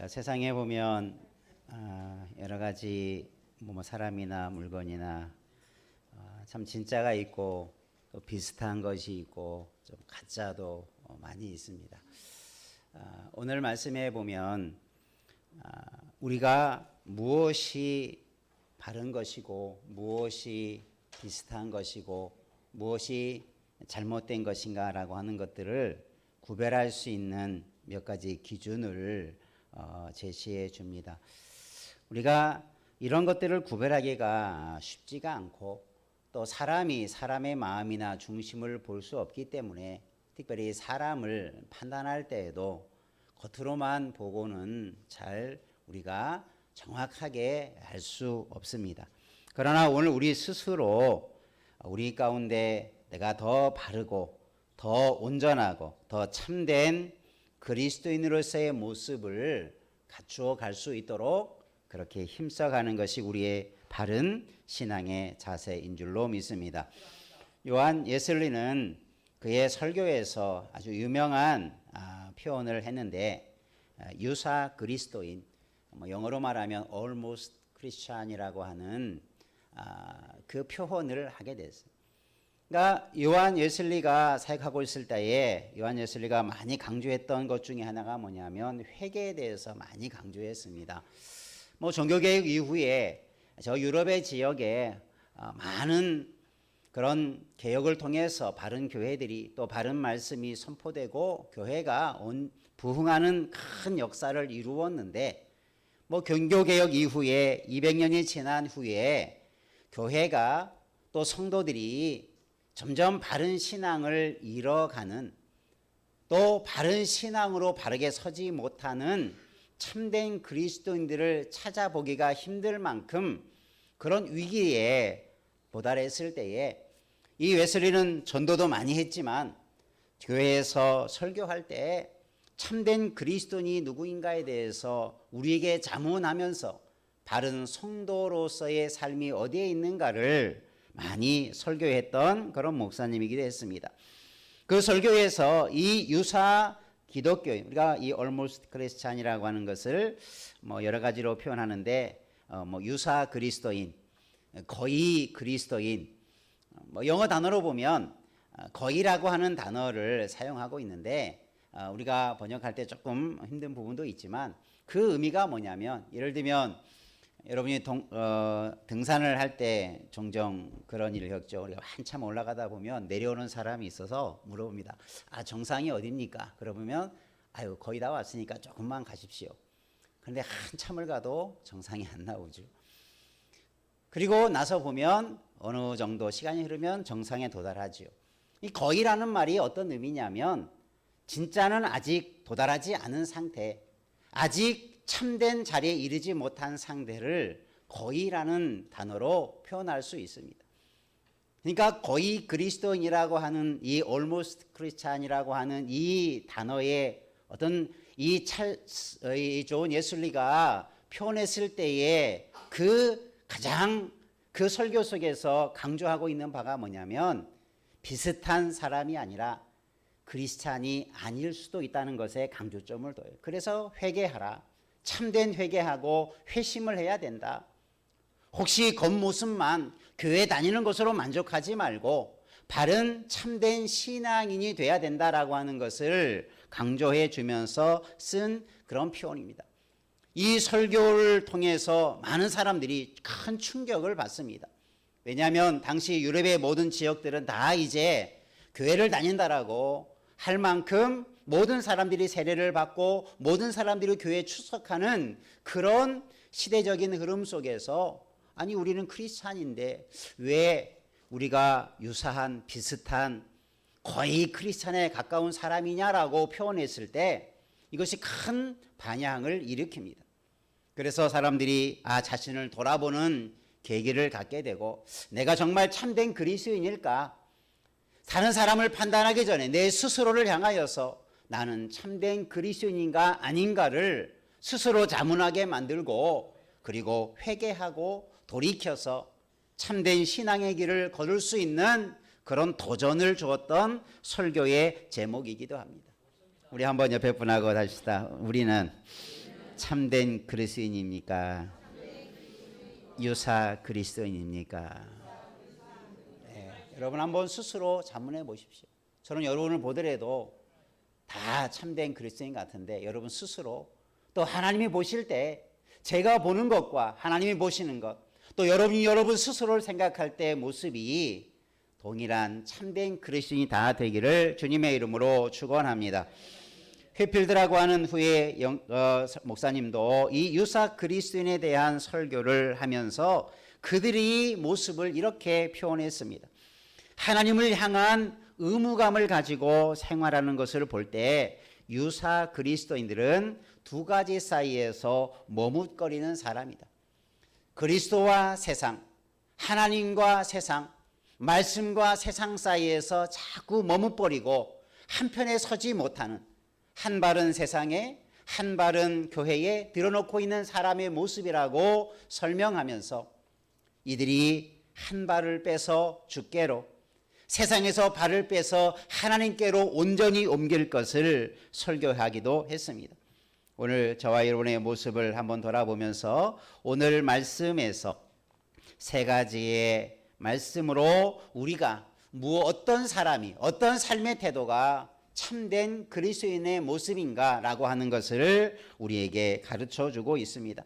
우리가 세상에 보면 아, 여러 가지 뭐 사람이나 물건이나 아, 참 진짜가 있고 또 비슷한 것이 있고 좀 가짜도 어, 많이 있습니다. 아, 오늘 말씀해 보면 아, 우리가 무엇이 바른 것이고 무엇이 비슷한 것이고 무엇이 잘못된 것인가라고 하는 것들을 구별할 수 있는 몇 가지 기준을 어, 제시해 줍니다. 우리가 이런 것들을 구별하기가 쉽지가 않고 또 사람이 사람의 마음이나 중심을 볼 수 없기 때문에 특별히 사람을 판단할 때에도 겉으로만 보고는 잘 우리가 정확하게 알 수 없습니다. 그러나 오늘 우리 스스로 우리 가운데 내가 더 바르고 더 온전하고 더 참된 그리스도인으로서의 모습을 갖추어 갈 수 있도록 그렇게 힘써가는 것이 우리의 바른 신앙의 자세인 줄로 믿습니다. 요한 예슬리는 그의 설교에서 아주 유명한 아, 표현을 했는데 아, 유사 그리스도인 뭐 영어로 말하면 almost Christian이라고 하는 아, 그 표현을 하게 됐어요. 그러니까 요한 예슬리가 사역하고 있을 때에 요한 예슬리가 많이 강조했던 것 중에 하나가 뭐냐면 회개에 대해서 많이 강조했습니다. 뭐 종교개혁 이후에 저 유럽의 지역에 어, 많은 그런 개혁을 통해서 바른 교회들이 또 바른 말씀이 선포되고 교회가 온 부흥하는 큰 역사를 이루었는데 뭐 경교개혁 이후에 200년이 지난 후에 교회가 또 성도들이 점점 바른 신앙을 잃어가는 또 바른 신앙으로 바르게 서지 못하는 참된 그리스도인들을 찾아보기가 힘들 만큼 그런 위기에 도달했을 때에 이 웨슬리는 전도도 많이 했지만 교회에서 설교할 때 참된 그리스도인이 누구인가에 대해서 우리에게 자문하면서 바른 성도로서의 삶이 어디에 있는가를 많이 설교했던 그런 목사님이기도 했습니다. 그 설교에서 이 유사 기독교인 우리가 이 almost Christian이라고 하는 것을 뭐 여러 가지로 표현하는데 어 뭐 유사 그리스도인, 거의 그리스도인, 뭐 영어 단어로 보면 거의라고 하는 단어를 사용하고 있는데 어 우리가 번역할 때 조금 힘든 부분도 있지만 그 의미가 뭐냐면 예를 들면 여러분이 동, 어, 등산을 할 때 종종 그런 일을 겪죠. 우리가 한참 올라가다 보면 내려오는 사람이 있어서 물어봅니다. 아, 정상이 어딥니까? 그러면 아유, 거의 다 왔으니까 조금만 가십시오. 그런데 한참을 가도 정상이 안 나오죠. 그리고 나서 보면 어느 정도 시간이 흐르면 정상에 도달하지요. 이 거의라는 말이 어떤 의미냐면 진짜는 아직 도달하지 않은 상태, 아직 참된 자리에 이르지 못한 상대를 거의라는 단어로 표현할 수 있습니다. 그러니까 거의 그리스도인이라고 하는 이 almost Christian이라고 하는 이 단어의 어떤 이 찰, 이 좋은 예술리가 표현했을 때에 그 가장 그 설교 속에서 강조하고 있는 바가 뭐냐면 비슷한 사람이 아니라 크리스찬이 아닐 수도 있다는 것에 강조점을 둬요. 그래서 회개하라. 참된 회개하고 회심을 해야 된다. 혹시 겉모습만 교회 다니는 것으로 만족하지 말고 바른 참된 신앙인이 돼야 된다라고 하는 것을 강조해 주면서 쓴 그런 표현입니다. 이 설교를 통해서 많은 사람들이 큰 충격을 받습니다. 왜냐하면 당시 유럽의 모든 지역들은 다 이제 교회를 다닌다라고 할 만큼 모든 사람들이 세례를 받고 모든 사람들이 교회에 출석하는 그런 시대적인 흐름 속에서 아니 우리는 크리스찬인데 왜 우리가 유사한 비슷한 거의 크리스찬에 가까운 사람이냐라고 표현했을 때 이것이 큰 반향을 일으킵니다. 그래서 사람들이 아 자신을 돌아보는 계기를 갖게 되고 내가 정말 참된 그리스도인일까? 다른 사람을 판단하기 전에 내 스스로를 향하여서 나는 참된 그리스도인인가 아닌가를 스스로 자문하게 만들고 그리고 회개하고 돌이켜서 참된 신앙의 길을 걸을 수 있는 그런 도전을 주었던 설교의 제목이기도 합니다. 우리 한번 옆에 분하고 다시다. 우리는 참된 그리스도인입니까? 유사 그리스도인입니까? 네, 여러분 한번 스스로 자문해 보십시오. 저는 여러분을 보더라도 다 참된 그리스도인 같은데 여러분 스스로 또 하나님이 보실 때 제가 보는 것과 하나님이 보시는 것, 또 여러분이 여러분 스스로를 생각할 때 모습이 동일한 참된 그리스도인이 다 되기를 주님의 이름으로 축원합니다. 회필드라고 하는 후에 영, 어, 목사님도 이 유사 그리스도인에 대한 설교를 하면서 그들이 모습을 이렇게 표현했습니다. 하나님을 향한 의무감을 가지고 생활하는 것을 볼 때 유사 그리스도인들은 두 가지 사이에서 머뭇거리는 사람이다. 그리스도와 세상, 하나님과 세상, 말씀과 세상 사이에서 자꾸 머뭇거리고 한편에 서지 못하는 한 발은 세상에 한 발은 교회에 들어놓고 있는 사람의 모습이라고 설명하면서 이들이 한 발을 빼서 주께로 세상에서 발을 빼서 하나님께로 온전히 옮길 것을 설교하기도 했습니다. 오늘 저와 여러분의 모습을 한번 돌아보면서 오늘 말씀에서 세 가지의 말씀으로 우리가 무 어떤 사람이 어떤 삶의 태도가 참된 그리스도인의 모습인가라고 하는 것을 우리에게 가르쳐 주고 있습니다.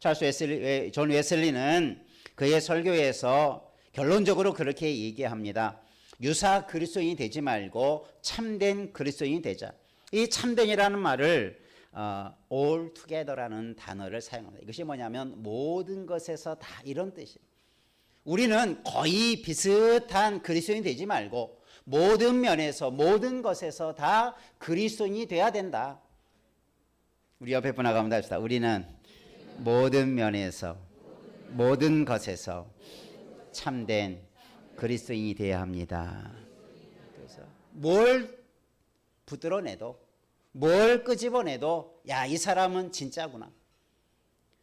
찰스 웨슬리, 존 웨슬리는 그의 설교에서 결론적으로 그렇게 얘기합니다. 유사 그리스도인이 되지 말고 참된 그리스도인이 되자. 이 참된이라는 말을 어, all together라는 단어를 사용합니다. 이것이 뭐냐면 모든 것에서 다 이런 뜻이에요. 우리는 거의 비슷한 그리스도인이 되지 말고 모든 면에서 모든 것에서 다 그리스도인이 돼야 된다. 우리 옆에 분 나가면 합시다. 우리는 모든 면에서 모든 것에서 참된 그리스도인이 되어야 합니다. 그래서 뭘 붙들어내도 뭘 끄집어내도 야 이 사람은 진짜구나.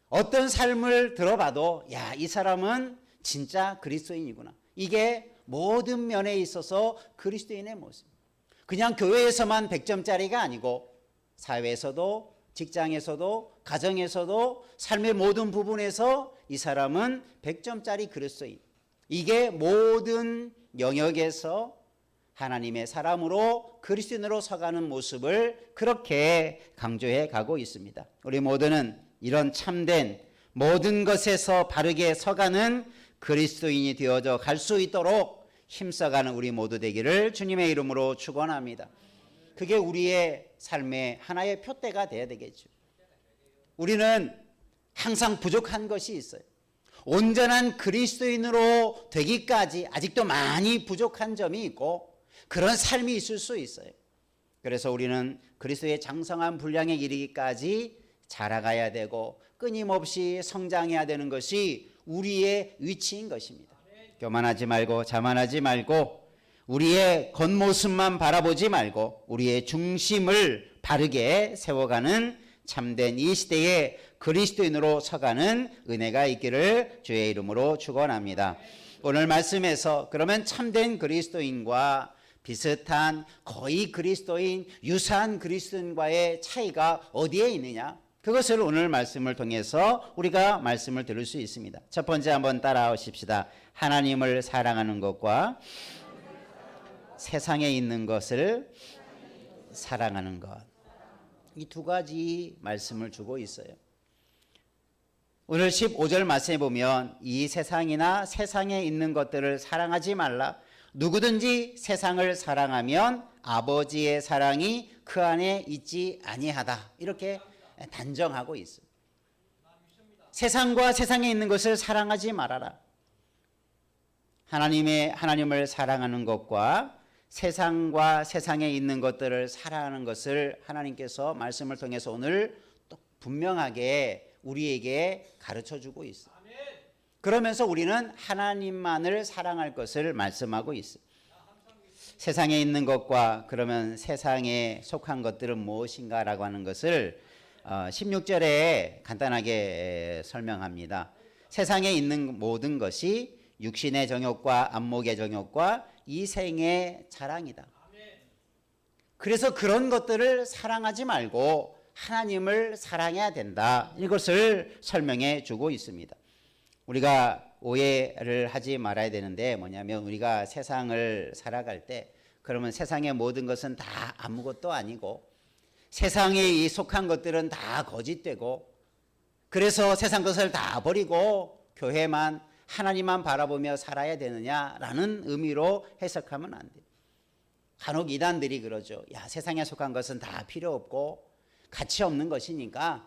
어떤 삶을 들어봐도 야 이 사람은 진짜 그리스도인이구나. 이게 모든 면에 있어서 그리스도인의 모습. 그냥 교회에서만 100점짜리가 아니고 사회에서도 직장에서도 가정에서도 삶의 모든 부분에서 이 사람은 100점짜리 그리스도인. 이게 모든 영역에서 하나님의 사람으로 그리스도인으로 서가는 모습을 그렇게 강조해 가고 있습니다. 우리 모두는 이런 참된 모든 것에서 바르게 서가는 그리스도인이 되어져 갈 수 있도록 힘써가는 우리 모두 되기를 주님의 이름으로 축원합니다. 그게 우리의 삶의 하나의 표대가 돼야 되겠죠. 우리는 항상 부족한 것이 있어요. 온전한 그리스도인으로 되기까지 아직도 많이 부족한 점이 있고 그런 삶이 있을 수 있어요. 그래서 우리는 그리스도의 장성한 분량에 이르기까지 자라가야 되고 끊임없이 성장해야 되는 것이 우리의 위치인 것입니다. 교만하지 말고 자만하지 말고 우리의 겉모습만 바라보지 말고 우리의 중심을 바르게 세워가는 참된 이 시대에 그리스도인으로 서가는 은혜가 있기를 주의 이름으로 축원합니다. 오늘 말씀에서 그러면 참된 그리스도인과 비슷한 거의 그리스도인 유사한 그리스도인과의 차이가 어디에 있느냐? 그것을 오늘 말씀을 통해서 우리가 말씀을 들을 수 있습니다. 첫 번째 한번 따라오십시다. 하나님을 사랑하는 것과 세상에 있는 것을 사랑하는 것. 이 두 가지 말씀을 주고 있어요. 오늘 15절 말씀에 보면 이 세상이나 세상에 있는 것들을 사랑하지 말라. 누구든지 세상을 사랑하면 아버지의 사랑이 그 안에 있지 아니하다. 이렇게 단정하고 있습니다. 세상과 세상에 있는 것을 사랑하지 말아라. 하나님의 하나님을 사랑하는 것과 세상과 세상에 있는 것들을 사랑하는 것을 하나님께서 말씀을 통해서 오늘 또 분명하게 우리에게 가르쳐 주고 있어. 그러면서 우리는 하나님만을 사랑할 것을 말씀하고 있어. 세상에 있는 것과 그러면 세상에 속한 것들은 무엇인가라고 하는 것을 16절에 간단하게 설명합니다. 세상에 있는 모든 것이 육신의 정욕과 안목의 정욕과 이 생의 자랑이다. 그래서 그런 것들을 사랑하지 말고 하나님을 사랑해야 된다. 이것을 설명해 주고 있습니다. 우리가 오해를 하지 말아야 되는데 뭐냐면 우리가 세상을 살아갈 때 그러면 세상의 모든 것은 다 아무것도 아니고 세상에 이 속한 것들은 다 거짓되고 그래서 세상 것을 다 버리고 교회만 하나님만 바라보며 살아야 되느냐라는 의미로 해석하면 안 돼요. 간혹 이단들이 그러죠. 야, 세상에 속한 것은 다 필요 없고 가치 없는 것이니까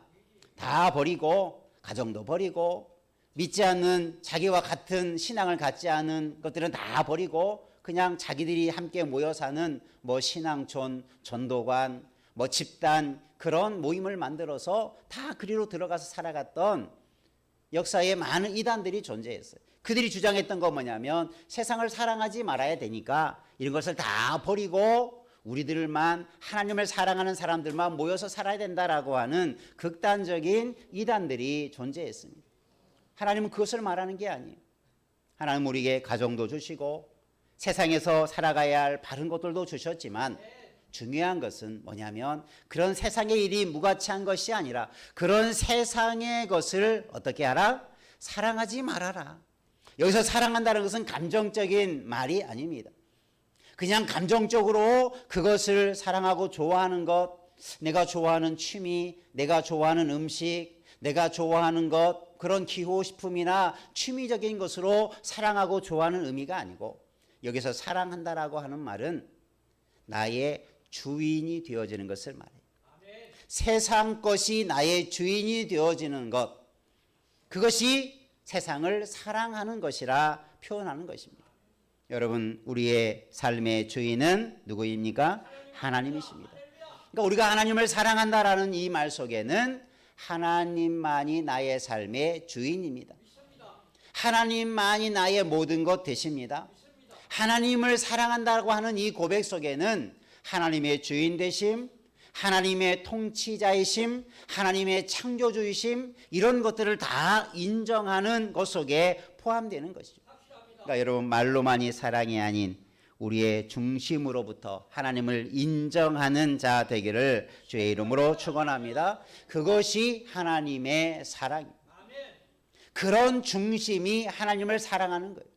다 버리고 가정도 버리고 믿지 않는 자기와 같은 신앙을 갖지 않은 것들은 다 버리고 그냥 자기들이 함께 모여 사는 뭐 신앙촌, 전도관, 뭐 집단 그런 모임을 만들어서 다 그리로 들어가서 살아갔던 역사에 많은 이단들이 존재했어요. 그들이 주장했던 건 뭐냐면 세상을 사랑하지 말아야 되니까 이런 것을 다 버리고 우리들만 하나님을 사랑하는 사람들만 모여서 살아야 된다라고 하는 극단적인 이단들이 존재했습니다. 하나님은 그것을 말하는 게 아니에요. 하나님 우리에게 가정도 주시고 세상에서 살아가야 할 바른 것들도 주셨지만 중요한 것은 뭐냐면 그런 세상의 일이 무가치한 것이 아니라 그런 세상의 것을 어떻게 하라? 사랑하지 말아라. 여기서 사랑한다는 것은 감정적인 말이 아닙니다. 그냥 감정적으로 그것을 사랑하고 좋아하는 것, 내가 좋아하는 취미, 내가 좋아하는 음식, 내가 좋아하는 것, 그런 기호식품이나 취미적인 것으로 사랑하고 좋아하는 의미가 아니고 여기서 사랑한다라고 하는 말은 나의 주인이 되어지는 것을 말해요. 세상 것이 나의 주인이 되어지는 것. 그것이 세상을 사랑하는 것이라 표현하는 것입니다. 여러분, 우리의 삶의 주인은 누구입니까? 하나님이십니다. 그러니까 우리가 하나님을 사랑한다라는 이 말 속에는 하나님만이 나의 삶의 주인입니다. 하나님만이 나의 모든 것 되십니다. 하나님을 사랑한다고 하는 이 고백 속에는 하나님의 주인 되심, 하나님의 통치자이심, 하나님의 창조주이심 이런 것들을 다 인정하는 것 속에 포함되는 것이죠. 그러니까 여러분 말로만이 사랑이 아닌 우리의 중심으로부터 하나님을 인정하는 자 되기를 주의 이름으로 축원합니다. 그것이 하나님의 사랑. 그런 중심이 하나님을 사랑하는 거예요.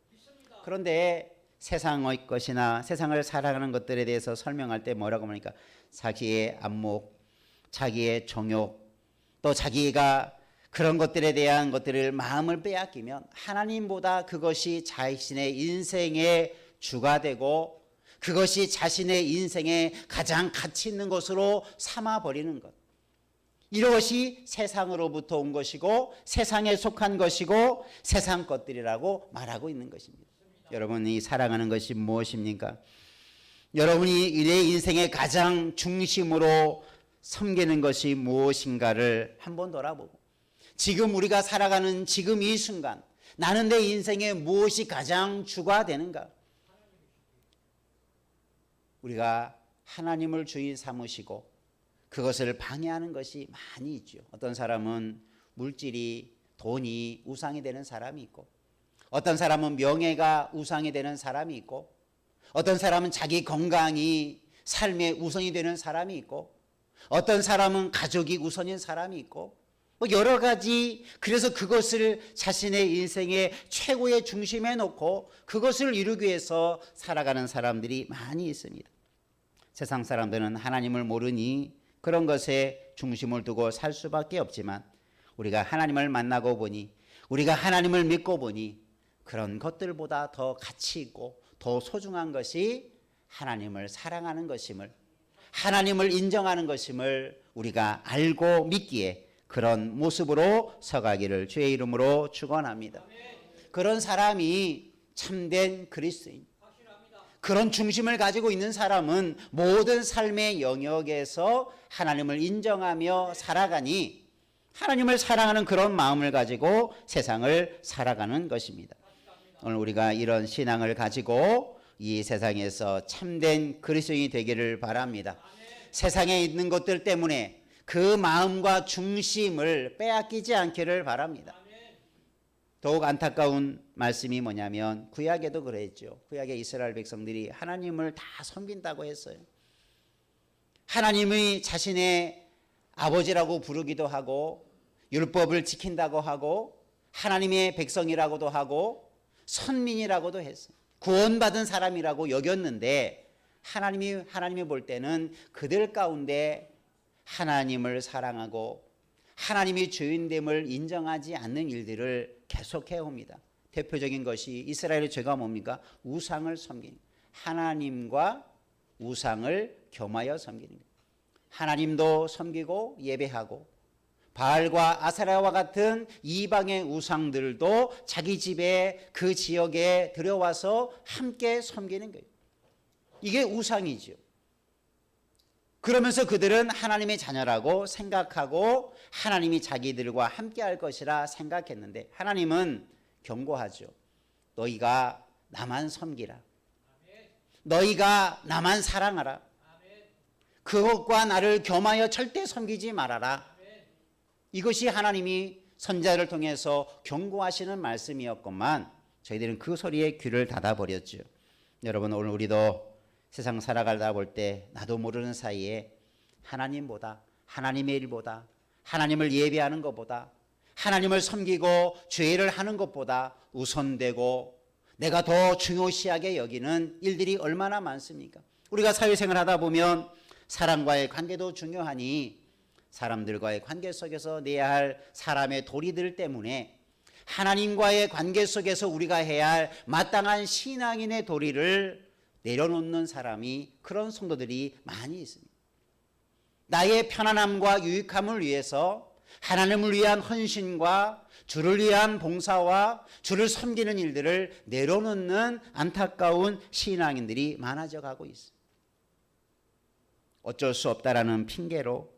그런데 세상의 것이나 세상을 살아가는 것들에 대해서 설명할 때 뭐라고 하니까 자기의 안목, 자기의 정욕, 또 자기가 그런 것들에 대한 것들을 마음을 빼앗기면 하나님보다 그것이 자신의 인생의 주가 되고 그것이 자신의 인생의 가장 가치 있는 것으로 삼아 버리는 것. 이것이 세상으로부터 온 것이고 세상에 속한 것이고 세상 것들이라고 말하고 있는 것입니다. 여러분이 사랑하는 것이 무엇입니까? 여러분이 내 인생의 가장 중심으로 섬기는 것이 무엇인가를 한번 돌아보고 지금 우리가 살아가는 지금 이 순간 나는 내 인생에 무엇이 가장 주가 되는가? 우리가 하나님을 주인 삼으시고 그것을 방해하는 것이 많이 있죠. 어떤 사람은 물질이 돈이 우상이 되는 사람이 있고 어떤 사람은 명예가 우상이 되는 사람이 있고 어떤 사람은 자기 건강이 삶의 우선이 되는 사람이 있고 어떤 사람은 가족이 우선인 사람이 있고 뭐 여러 가지 그래서 그것을 자신의 인생의 최고의 중심에 놓고 그것을 이루기 위해서 살아가는 사람들이 많이 있습니다. 세상 사람들은 하나님을 모르니 그런 것에 중심을 두고 살 수밖에 없지만 우리가 하나님을 만나고 보니 우리가 하나님을 믿고 보니 그런 것들보다 더 가치 있고 더 소중한 것이 하나님을 사랑하는 것임을 하나님을 인정하는 것임을 우리가 알고 믿기에 그런 모습으로 서가기를 주의 이름으로 축원합니다. 그런 사람이 참된 그리스도인. 그런 중심을 가지고 있는 사람은 모든 삶의 영역에서 하나님을 인정하며 살아가니 하나님을 사랑하는 그런 마음을 가지고 세상을 살아가는 것입니다. 오늘 우리가 이런 신앙을 가지고 이 세상에서 참된 그리스도인이 되기를 바랍니다. 세상에 있는 것들 때문에 그 마음과 중심을 빼앗기지 않기를 바랍니다. 더욱 안타까운 말씀이 뭐냐면 구약에도 그랬죠. 구약의 이스라엘 백성들이 하나님을 다 섬긴다고 했어요. 하나님이 자신의 아버지라고 부르기도 하고 율법을 지킨다고 하고 하나님의 백성이라고도 하고 선민이라고도 했어. 구원받은 사람이라고 여겼는데 하나님이 하나님이 볼 때는 그들 가운데 하나님을 사랑하고 하나님이 주인됨을 인정하지 않는 일들을 계속해 옵니다. 대표적인 것이 이스라엘의 죄가 뭡니까? 우상을 섬기는 하나님과 우상을 겸하여 섬기는. 하나님도 섬기고 예배하고 바알과 아사라와 같은 이방의 우상들도 자기 집에 그 지역에 들여와서 함께 섬기는 거예요. 이게 우상이죠. 그러면서 그들은 하나님의 자녀라고 생각하고 하나님이 자기들과 함께 할 것이라 생각했는데 하나님은 경고하죠. 너희가 나만 섬기라. 너희가 나만 사랑하라. 그것과 나를 겸하여 절대 섬기지 말아라. 이것이 하나님이 선자를 통해서 경고하시는 말씀이었건만 저희들은 그 소리에 귀를 닫아버렸죠. 여러분 오늘 우리도 세상 살아가다 볼 때 나도 모르는 사이에 하나님보다 하나님의 일보다 하나님을 예배하는 것보다 하나님을 섬기고 죄를 하는 것보다 우선되고 내가 더 중요시하게 여기는 일들이 얼마나 많습니까? 우리가 사회생활 하다 보면 사람과의 관계도 중요하니 사람들과의 관계 속에서 내야 할 사람의 도리들 때문에 하나님과의 관계 속에서 우리가 해야 할 마땅한 신앙인의 도리를 내려놓는 사람이 그런 성도들이 많이 있습니다. 나의 편안함과 유익함을 위해서 하나님을 위한 헌신과 주를 위한 봉사와 주를 섬기는 일들을 내려놓는 안타까운 신앙인들이 많아져 가고 있습니다. 어쩔 수 없다라는 핑계로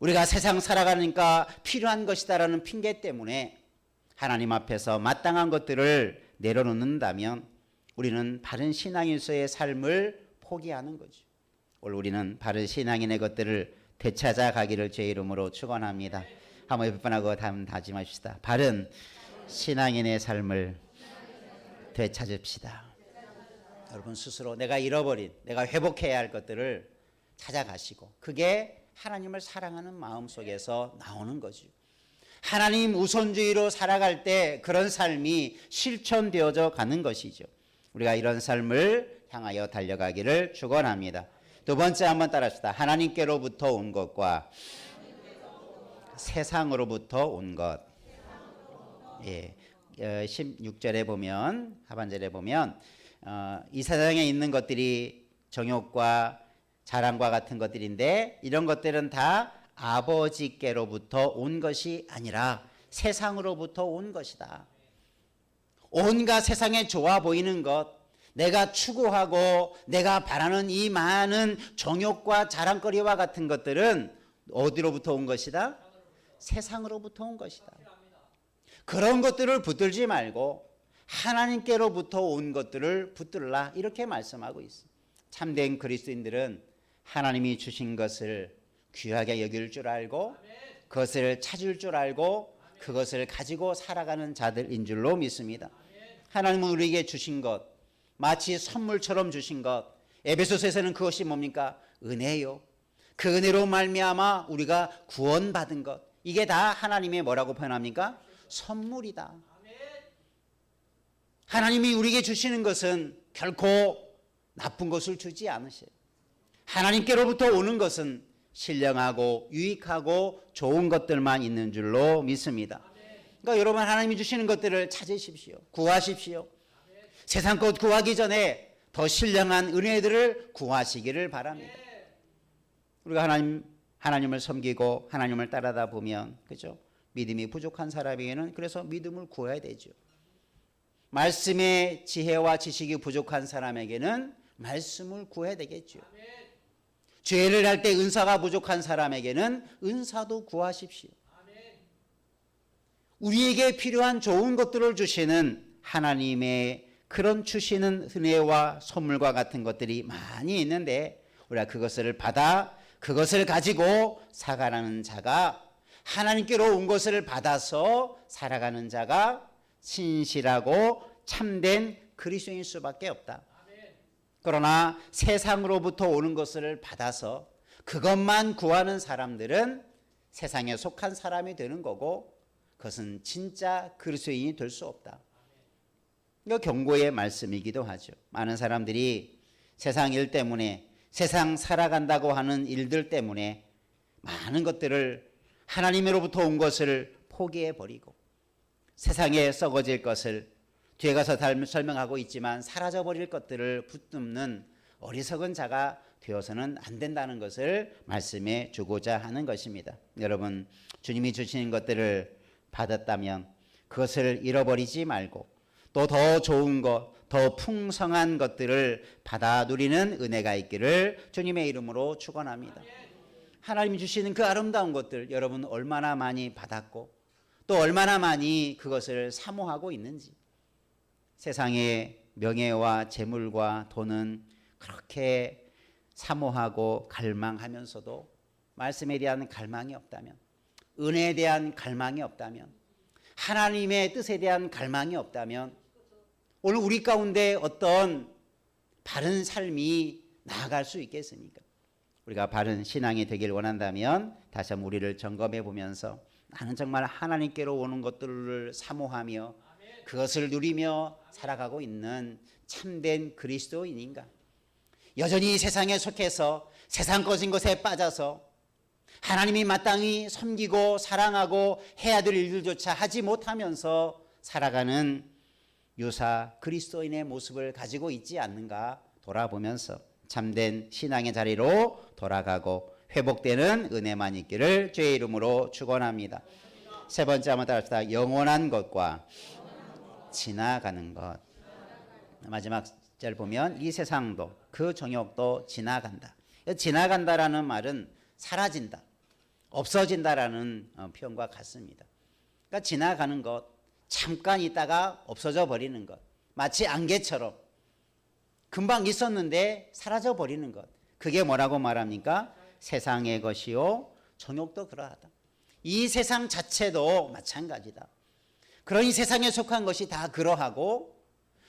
우리가 세상 살아가니까 필요한 것이다라는 핑계 때문에 하나님 앞에서 마땅한 것들을 내려놓는다면 우리는 바른 신앙인서의 삶을 포기하는 거죠. 오늘 우리는 바른 신앙인의 것들을 되찾아 가기를 제 이름으로 축원합니다. 한번 몇번하고 다짐합시다. 바른 신앙인의 삶을 되찾읍시다. 여러분 스스로 내가 잃어버린, 내가 회복해야 할 것들을 찾아가시고 그게 하나님을 사랑하는 마음 속에서 나오는 거죠. 하나님 우선주의로 살아갈 때 그런 삶이 실천되어져 가는 것이죠. 우리가 이런 삶을 향하여 달려가기를 축원합니다. 두 번째 한번 따라합시다. 하나님께로부터 온 것과 세상으로부터 온 것. 예. 16절에 보면 하반절에 보면 어, 이 세상에 있는 것들이 정욕과 자랑과 같은 것들인데 이런 것들은 다 아버지께로부터 온 것이 아니라 세상으로부터 온 것이다. 온갖 세상에 좋아 보이는 것, 내가 추구하고 내가 바라는 이 많은 정욕과 자랑거리와 같은 것들은 어디로부터 온 것이다? 세상으로부터 온 것이다. 그런 것들을 붙들지 말고 하나님께로부터 온 것들을 붙들라 이렇게 말씀하고 있습니다. 참된 그리스도인들은 하나님이 주신 것을 귀하게 여길 줄 알고 그것을 찾을 줄 알고 그것을 가지고 살아가는 자들인 줄로 믿습니다. 하나님은 우리에게 주신 것 마치 선물처럼 주신 것 에베소서에서는 그것이 뭡니까? 은혜요. 그 은혜로 말미암아 우리가 구원받은 것 이게 다 하나님의 뭐라고 표현합니까? 선물이다. 하나님이 우리에게 주시는 것은 결코 나쁜 것을 주지 않으셔요. 하나님께로부터 오는 것은 신령하고 유익하고 좋은 것들만 있는 줄로 믿습니다. 그러니까 여러분 하나님이 주시는 것들을 찾으십시오. 구하십시오. 세상 것 구하기 전에 더 신령한 은혜들을 구하시기를 바랍니다. 우리가 하나님 하나님을 섬기고 하나님을 따라다 보면 그죠? 믿음이 부족한 사람에게는 그래서 믿음을 구해야 되죠. 말씀의 지혜와 지식이 부족한 사람에게는 말씀을 구해야 되겠죠. 죄를 할 때 은사가 부족한 사람에게는 은사도 구하십시오. 우리에게 필요한 좋은 것들을 주시는 하나님의 그런 주시는 은혜와 선물과 같은 것들이 많이 있는데 우리가 그것을 받아 그것을 가지고 살아가는 자가 하나님께로 온 것을 받아서 살아가는 자가 신실하고 참된 그리스도인 수밖에 없다. 그러나 세상으로부터 오는 것을 받아서 그것만 구하는 사람들은 세상에 속한 사람이 되는 거고 그것은 진짜 그리스도인이 될 수 없다. 이거 경고의 말씀이기도 하죠. 많은 사람들이 세상 일 때문에 세상 살아간다고 하는 일들 때문에 많은 것들을 하나님으로부터 온 것을 포기해 버리고 세상에 썩어질 것을 뒤에 가서 설명하고 있지만 사라져 버릴 것들을 붙듭는 어리석은 자가 되어서는 안 된다는 것을 말씀해 주고자 하는 것입니다. 여러분, 주님이 주시는 것들을 받았다면 그것을 잃어버리지 말고 또 더 좋은 것, 더 풍성한 것들을 받아 누리는 은혜가 있기를 주님의 이름으로 축원합니다. 하나님이 주시는 그 아름다운 것들 여러분 얼마나 많이 받았고 또 얼마나 많이 그것을 사모하고 있는지 세상의 명예와 재물과 돈은 그렇게 사모하고 갈망하면서도 말씀에 대한 갈망이 없다면 은혜에 대한 갈망이 없다면 하나님의 뜻에 대한 갈망이 없다면 오늘 우리 가운데 어떤 바른 삶이 나아갈 수 있겠습니까? 우리가 바른 신앙이 되길 원한다면 다시 한번 우리를 점검해 보면서 나는 정말 하나님께로 오는 것들을 사모하며 그것을 누리며 살아가고 있는 참된 그리스도인인가? 여전히 세상에 속해서 세상 것인 것에 빠져서 하나님이 마땅히 섬기고 사랑하고 해야 될 일들조차 하지 못하면서 살아가는 유사 그리스도인의 모습을 가지고 있지 않는가 돌아보면서 참된 신앙의 자리로 돌아가고 회복되는 은혜만 있기를 주의 이름으로 축원합니다. 세 번째 한번 따라합시다. 영원한 것과 지나가는 것. 마지막 절 보면 이 세상도 그 정욕도 지나간다. 지나간다라는 말은 사라진다, 없어진다라는 어, 표현과 같습니다. 그러니까 지나가는 것, 잠깐 있다가 없어져 버리는 것, 마치 안개처럼 금방 있었는데 사라져 버리는 것. 그게 뭐라고 말합니까? 세상의 것이요, 정욕도 그러하다. 이 세상 자체도 마찬가지다. 그런 이 세상에 속한 것이 다 그러하고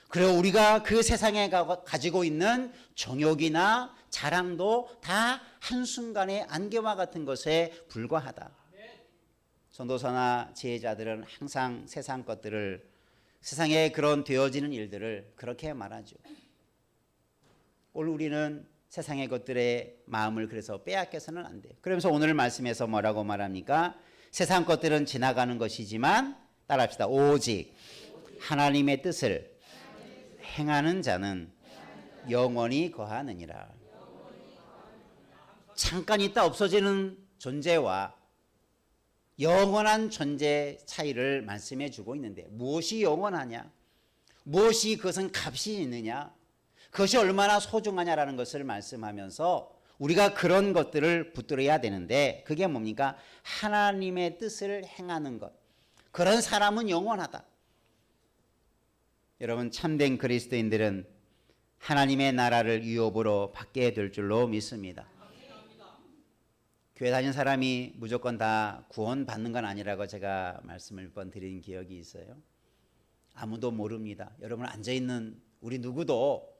그리고 우리가 그 세상에 가지고 있는 정욕이나 자랑도 다 한순간의 안개와 같은 것에 불과하다. 전도사나 지혜자들은 항상 세상 것들을 세상에 그런 되어지는 일들을 그렇게 말하죠. 오늘 우리는 세상의 것들의 마음을 그래서 빼앗겨서는 안 돼. 그러면서 오늘 말씀에서 뭐라고 말합니까? 세상 것들은 지나가는 것이지만 따라합시다. 오직 하나님의 뜻을 행하는 자는 영원히 거하느니라. 잠깐 있다 없어지는 존재와 영원한 존재 차이를 말씀해 주고 있는데 무엇이 영원하냐? 무엇이 그것은 값이 있느냐? 그것이 얼마나 소중하냐라는 것을 말씀하면서 우리가 그런 것들을 붙들어야 되는데 그게 뭡니까? 하나님의 뜻을 행하는 것. 그런 사람은 영원하다. 여러분 참된 그리스도인들은 하나님의 나라를 유업으로 받게 될 줄로 믿습니다. 교회 다니는 사람이 무조건 다 구원 받는 건 아니라고 제가 말씀을 몇 번 드린 기억이 있어요. 아무도 모릅니다. 여러분 앉아 있는 우리 누구도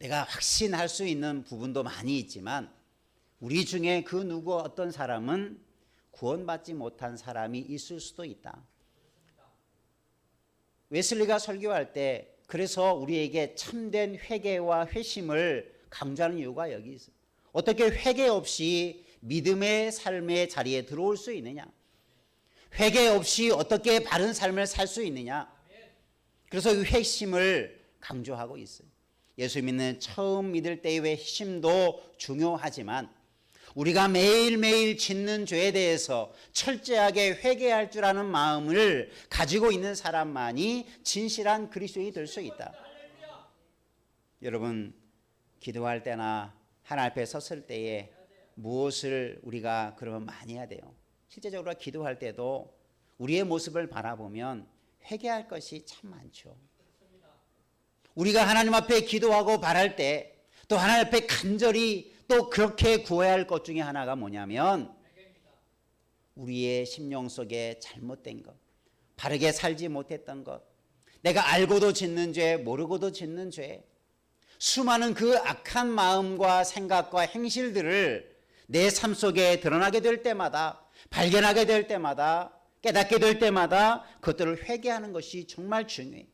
내가 확신할 수 있는 부분도 많이 있지만 우리 중에 그 누구 어떤 사람은 구원받지 못한 사람이 있을 수도 있다. 웨슬리가 설교할 때 그래서 우리에게 참된 회개와 회심을 강조하는 이유가 여기 있어요. 어떻게 회개 없이 믿음의 삶의 자리에 들어올 수 있느냐? 회개 없이 어떻게 바른 삶을 살 수 있느냐? 그래서 이 회심을 강조하고 있어요. 예수 믿는 처음 믿을 때의 회심도 중요하지만 우리가 매일매일 짓는 죄에 대해서 철저하게 회개할 줄 아는 마음을 가지고 있는 사람만이 진실한 그리스도인이 될 수 있다. 여러분 기도할 때나 하나님 앞에 섰을 때에 무엇을 우리가 그러면 많이 해야 돼요. 실제적으로 기도할 때도 우리의 모습을 바라보면 회개할 것이 참 많죠. 우리가 하나님 앞에 기도하고 바랄 때 또 하나님 앞에 간절히 또 그렇게 구해야 할 것 중에 하나가 뭐냐면 우리의 심령 속에 잘못된 것, 바르게 살지 못했던 것, 내가 알고도 짓는 죄, 모르고도 짓는 죄, 수많은 그 악한 마음과 생각과 행실들을 내 삶 속에 드러나게 될 때마다 발견하게 될 때마다 깨닫게 될 때마다 그것들을 회개하는 것이 정말 중요해요.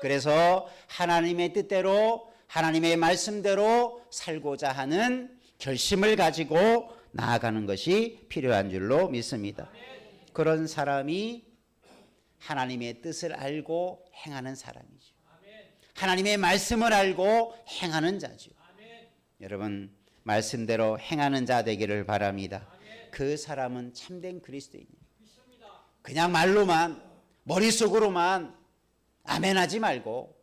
그래서 하나님의 뜻대로 하나님의 말씀대로 살고자 하는 결심을 가지고 나아가는 것이 필요한 줄로 믿습니다. 그런 사람이 하나님의 뜻을 알고 행하는 사람이죠. 하나님의 말씀을 알고 행하는 자죠. 여러분 말씀대로 행하는 자 되기를 바랍니다. 그 사람은 참된 그리스도인이에요. 그냥 말로만 머릿속으로만 아멘하지 말고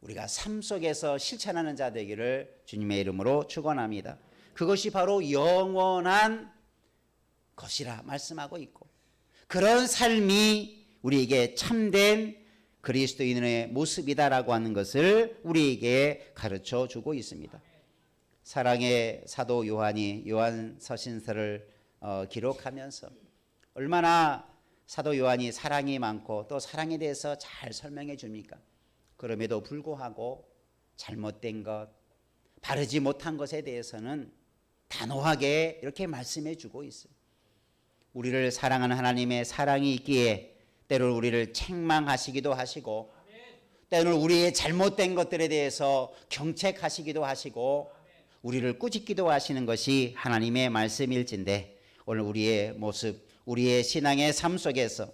우리가 삶 속에서 실천하는 자 되기를 주님의 이름으로 축원합니다. 그것이 바로 영원한 것이라 말씀하고 있고 그런 삶이 우리에게 참된 그리스도인의 모습이다라고 하는 것을 우리에게 가르쳐 주고 있습니다. 사랑의 사도 요한이 요한 서신서를 어, 기록하면서 얼마나 사도 요한이 사랑이 많고 또 사랑에 대해서 잘 설명해 줍니까? 그럼에도 불구하고 잘못된 것, 바르지 못한 것에 대해서는 단호하게 이렇게 말씀해 주고 있어요. 우리를 사랑하는 하나님의 사랑이 있기에 때로 우리를 책망하시기도 하시고 때로는 우리의 잘못된 것들에 대해서 경책하시기도 하시고 우리를 꾸짖기도 하시는 것이 하나님의 말씀일진데 오늘 우리의 모습, 우리의 신앙의 삶 속에서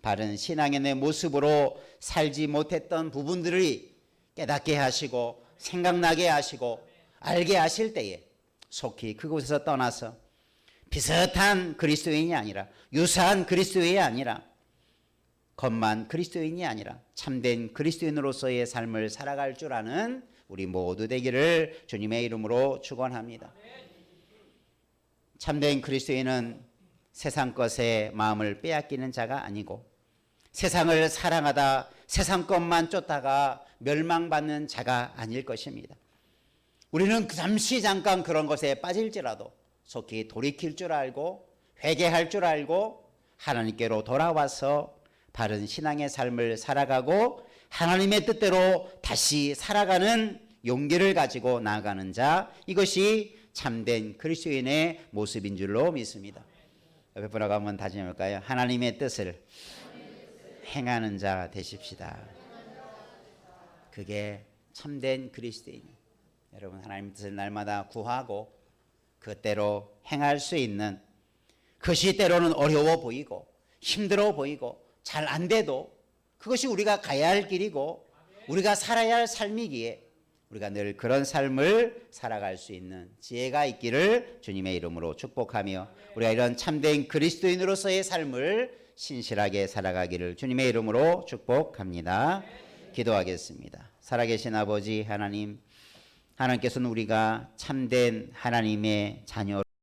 바른 신앙의 내 모습으로 살지 못했던 부분들이 깨닫게 하시고 생각나게 하시고 알게 하실 때에 속히 그곳에서 떠나서 비슷한 그리스도인이 아니라 유사한 그리스도인이 아니라 겉만 그리스도인이 아니라 참된 그리스도인으로서의 삶을 살아갈 줄 아는 우리 모두 되기를 주님의 이름으로 축원합니다. 참된 그리스도인은 세상 것에 마음을 빼앗기는 자가 아니고 세상을 사랑하다 세상 것만 쫓다가 멸망받는 자가 아닐 것입니다. 우리는 잠시 잠깐 그런 것에 빠질지라도 속히 돌이킬 줄 알고 회개할 줄 알고 하나님께로 돌아와서 바른 신앙의 삶을 살아가고 하나님의 뜻대로 다시 살아가는 용기를 가지고 나아가는 자 이것이 참된 그리스도인의 모습인 줄로 믿습니다. 옆에 분하고 한번 다짐해 볼까요? 하나님의 뜻을 행하는 자 되십시다. 그게 참된 그리스도인. 여러분 하나님 뜻을 날마다 구하고 그대로 행할 수 있는 그것이 때로는 어려워 보이고 힘들어 보이고 잘 안 돼도 그것이 우리가 가야 할 길이고 우리가 살아야 할 삶이기에 우리가 늘 그런 삶을 살아갈 수 있는 지혜가 있기를 주님의 이름으로 축복하며 우리가 이런 참된 그리스도인으로서의 삶을 신실하게 살아가기를 주님의 이름으로 축복합니다. 기도하겠습니다. 살아계신 아버지 하나님, 하나님께서는 우리가 참된 하나님의 자녀